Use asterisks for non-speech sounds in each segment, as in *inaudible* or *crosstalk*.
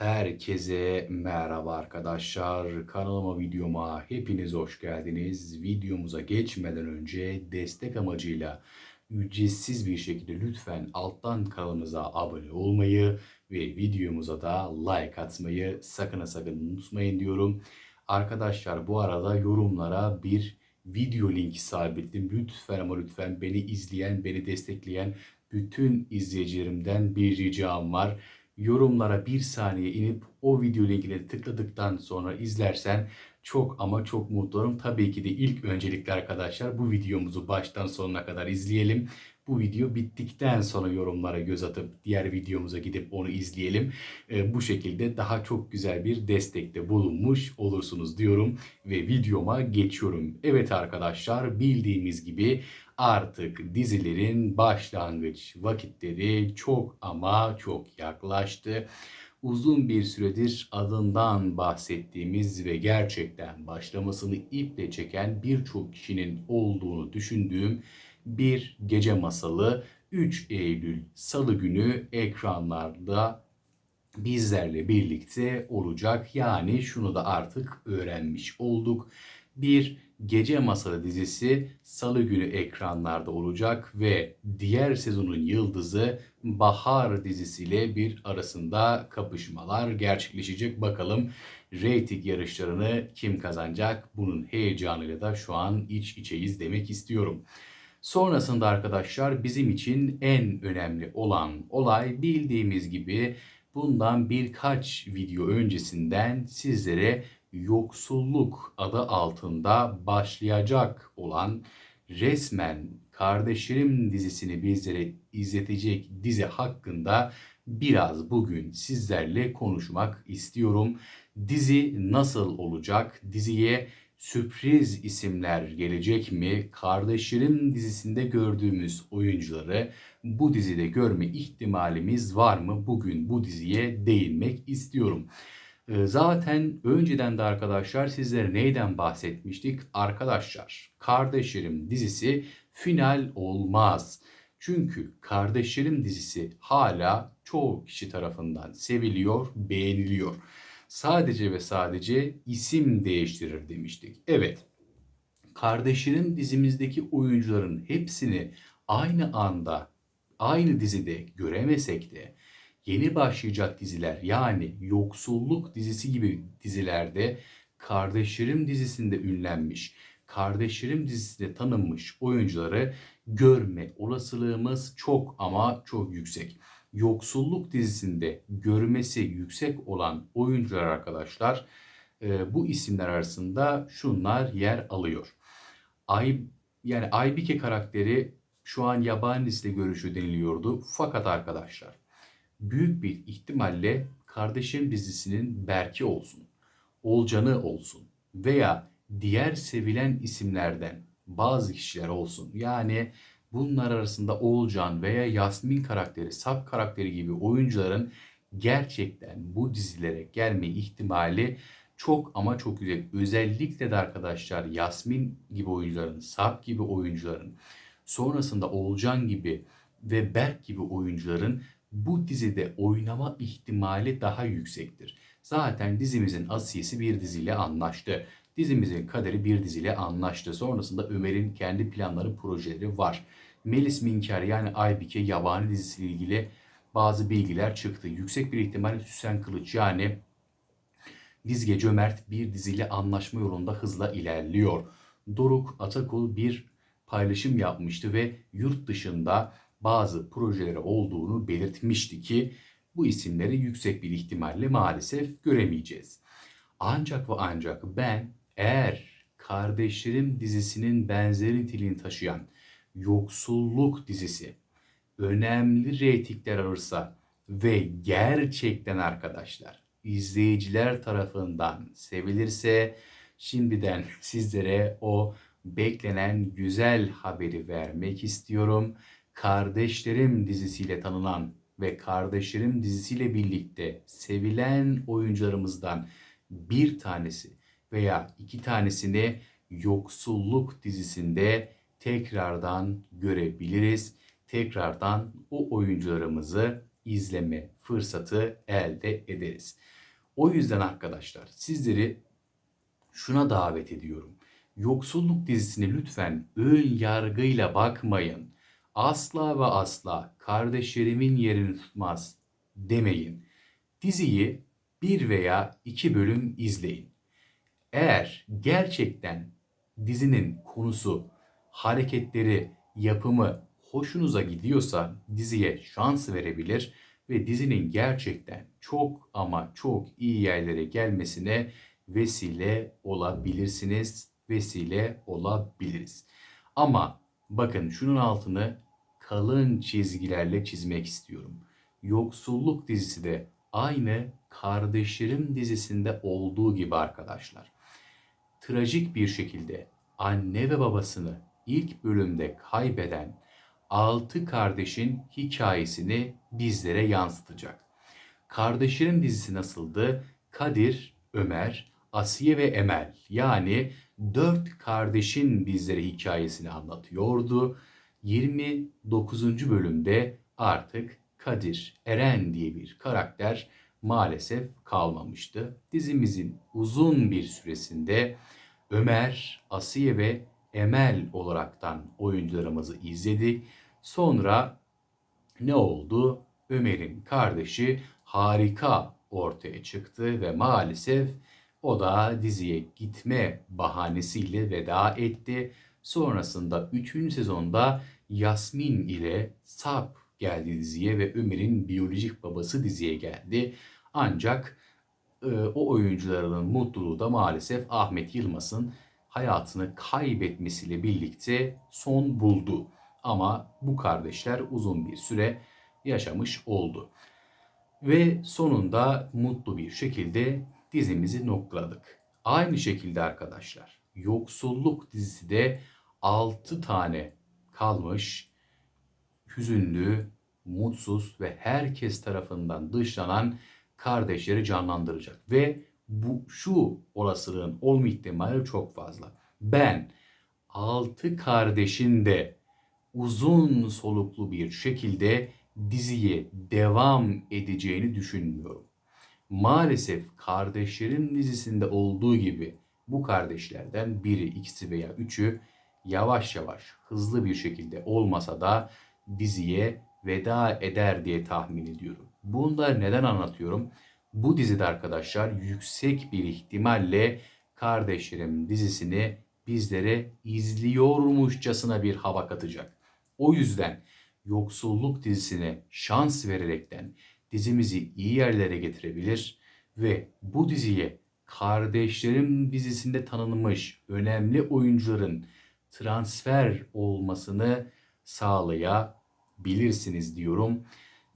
Herkese merhaba arkadaşlar. Kanalıma videoma hepiniz hoş geldiniz. Videomuza geçmeden önce destek amacıyla ücretsiz bir şekilde lütfen alttan kanalımıza abone olmayı ve videomuza da like atmayı sakın sakın unutmayın diyorum. Arkadaşlar bu arada yorumlara bir video linki sabitledim. Lütfen ama lütfen beni izleyen, beni destekleyen bütün izleyicilerimden bir ricam var yorumlara bir saniye inip o video linkine tıkladıktan sonra izlersen çok ama çok mutlu olurum. Tabii ki de ilk öncelikle arkadaşlar bu videomuzu baştan sonuna kadar izleyelim. Bu video bittikten sonra yorumlara göz atıp diğer videomuza gidip onu izleyelim. Ee, bu şekilde daha çok güzel bir destekte bulunmuş olursunuz diyorum ve videoma geçiyorum. Evet arkadaşlar bildiğimiz gibi artık dizilerin başlangıç vakitleri çok ama çok yaklaştı. Uzun bir süredir adından bahsettiğimiz ve gerçekten başlamasını iple çeken birçok kişinin olduğunu düşündüğüm bir gece masalı 3 Eylül Salı günü ekranlarda bizlerle birlikte olacak. Yani şunu da artık öğrenmiş olduk. Bir Gece Masalı dizisi salı günü ekranlarda olacak ve diğer sezonun yıldızı Bahar dizisiyle bir arasında kapışmalar gerçekleşecek. Bakalım reyting yarışlarını kim kazanacak? Bunun heyecanıyla da şu an iç içeyiz demek istiyorum. Sonrasında arkadaşlar bizim için en önemli olan olay bildiğimiz gibi bundan birkaç video öncesinden sizlere yoksulluk adı altında başlayacak olan resmen Kardeşlerim dizisini bizlere izletecek dizi hakkında biraz bugün sizlerle konuşmak istiyorum. Dizi nasıl olacak? Diziye sürpriz isimler gelecek mi? Kardeşlerim dizisinde gördüğümüz oyuncuları bu dizide görme ihtimalimiz var mı? Bugün bu diziye değinmek istiyorum. Ee, zaten önceden de arkadaşlar sizlere neyden bahsetmiştik? Arkadaşlar Kardeşlerim dizisi final olmaz. Çünkü Kardeşlerim dizisi hala çoğu kişi tarafından seviliyor, beğeniliyor. Sadece ve sadece isim değiştirir demiştik. Evet, Kardeşlerim dizimizdeki oyuncuların hepsini aynı anda, aynı dizide göremesek de yeni başlayacak diziler yani Yoksulluk dizisi gibi dizilerde Kardeşlerim dizisinde ünlenmiş, Kardeşlerim dizisinde tanınmış oyuncuları görme olasılığımız çok ama çok yüksek. Yoksulluk dizisinde görmesi yüksek olan oyuncular arkadaşlar e, bu isimler arasında şunlar yer alıyor. Ay yani Aybike karakteri şu an yabancı dizide görüşü deniliyordu. Fakat arkadaşlar büyük bir ihtimalle Kardeşim dizisinin Berke olsun, Olcan'ı olsun veya diğer sevilen isimlerden bazı kişiler olsun. Yani bunlar arasında Olcan veya Yasmin karakteri, Sap karakteri gibi oyuncuların gerçekten bu dizilere gelme ihtimali çok ama çok yüksek. Özellikle de arkadaşlar Yasmin gibi oyuncuların, Sap gibi oyuncuların, sonrasında Olcan gibi ve Berk gibi oyuncuların bu dizide oynama ihtimali daha yüksektir. Zaten dizimizin asiyesi bir diziyle anlaştı. Dizimizin kaderi bir diziyle anlaştı. Sonrasında Ömer'in kendi planları, projeleri var. Melis Minkar yani Aybike yabani dizisiyle ilgili bazı bilgiler çıktı. Yüksek bir ihtimalle Süsen Kılıç yani Dizge Cömert bir diziyle anlaşma yolunda hızla ilerliyor. Doruk Atakul bir paylaşım yapmıştı ve yurt dışında bazı projeleri olduğunu belirtmişti ki bu isimleri yüksek bir ihtimalle maalesef göremeyeceğiz. Ancak ve ancak ben eğer Kardeşlerim dizisinin benzer niteliğini taşıyan Yoksulluk dizisi önemli reytingler alırsa ve gerçekten arkadaşlar izleyiciler tarafından sevilirse şimdiden *laughs* sizlere o beklenen güzel haberi vermek istiyorum. Kardeşlerim dizisiyle tanınan ve Kardeşlerim dizisiyle birlikte sevilen oyuncularımızdan bir tanesi veya iki tanesini Yoksulluk dizisinde tekrardan görebiliriz. Tekrardan o oyuncularımızı izleme fırsatı elde ederiz. O yüzden arkadaşlar sizleri şuna davet ediyorum. Yoksulluk dizisini lütfen ön yargıyla bakmayın. Asla ve asla kardeşlerimin yerini tutmaz demeyin. Diziyi bir veya iki bölüm izleyin. Eğer gerçekten dizinin konusu, hareketleri, yapımı hoşunuza gidiyorsa diziye şans verebilir ve dizinin gerçekten çok ama çok iyi yerlere gelmesine vesile olabilirsiniz, vesile olabiliriz. Ama bakın şunun altını kalın çizgilerle çizmek istiyorum. Yoksulluk dizisi de aynı Kardeşlerim dizisinde olduğu gibi arkadaşlar. Trajik bir şekilde anne ve babasını ilk bölümde kaybeden altı kardeşin hikayesini bizlere yansıtacak. Kardeşlerim dizisi nasıldı? Kadir, Ömer, Asiye ve Emel yani dört kardeşin bizlere hikayesini anlatıyordu. 29. bölümde artık Kadir, Eren diye bir karakter maalesef kalmamıştı. Dizimizin uzun bir süresinde Ömer, Asiye ve Emel olaraktan oyuncularımızı izledik. Sonra ne oldu? Ömer'in kardeşi harika ortaya çıktı ve maalesef o da diziye gitme bahanesiyle veda etti. Sonrasında 3. sezonda Yasmin ile Sap geldi diziye ve Ömer'in biyolojik babası diziye geldi. Ancak e, o oyuncuların mutluluğu da maalesef Ahmet Yılmaz'ın hayatını kaybetmesiyle birlikte son buldu. Ama bu kardeşler uzun bir süre yaşamış oldu. Ve sonunda mutlu bir şekilde dizimizi noktaladık. Aynı şekilde arkadaşlar Yoksulluk dizisi de 6 tane kalmış hüzünlü, mutsuz ve herkes tarafından dışlanan kardeşleri canlandıracak. Ve bu şu olasılığın olma ihtimali çok fazla. Ben altı kardeşin de uzun soluklu bir şekilde diziye devam edeceğini düşünmüyorum. Maalesef kardeşlerin dizisinde olduğu gibi bu kardeşlerden biri, ikisi veya üçü yavaş yavaş hızlı bir şekilde olmasa da diziye veda eder diye tahmin ediyorum. Bunları neden anlatıyorum? Bu dizide arkadaşlar yüksek bir ihtimalle Kardeşlerim dizisini bizlere izliyormuşçasına bir hava katacak. O yüzden Yoksulluk dizisine şans vererekten dizimizi iyi yerlere getirebilir ve bu diziye Kardeşlerim dizisinde tanınmış önemli oyuncuların transfer olmasını sağlayabilirsiniz diyorum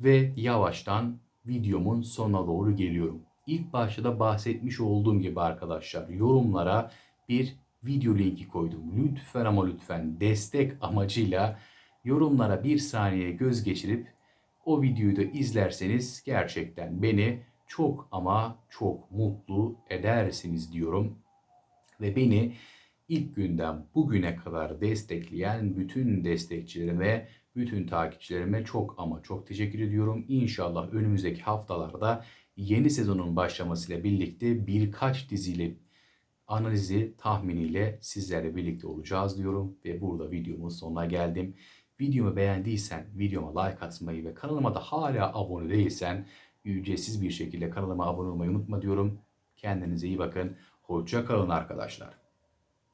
ve yavaştan videomun sonuna doğru geliyorum. İlk başta da bahsetmiş olduğum gibi arkadaşlar yorumlara bir video linki koydum. Lütfen ama lütfen destek amacıyla yorumlara bir saniye göz geçirip o videoyu da izlerseniz gerçekten beni çok ama çok mutlu edersiniz diyorum. Ve beni ilk günden bugüne kadar destekleyen bütün destekçilerime, bütün takipçilerime çok ama çok teşekkür ediyorum. İnşallah önümüzdeki haftalarda yeni sezonun başlamasıyla birlikte birkaç diziyle analizi tahminiyle sizlerle birlikte olacağız diyorum ve burada videomun sonuna geldim. Videomu beğendiysen videoma like atmayı ve kanalıma da hala abone değilsen ücretsiz bir şekilde kanalıma abone olmayı unutma diyorum. Kendinize iyi bakın. Hoşça kalın arkadaşlar.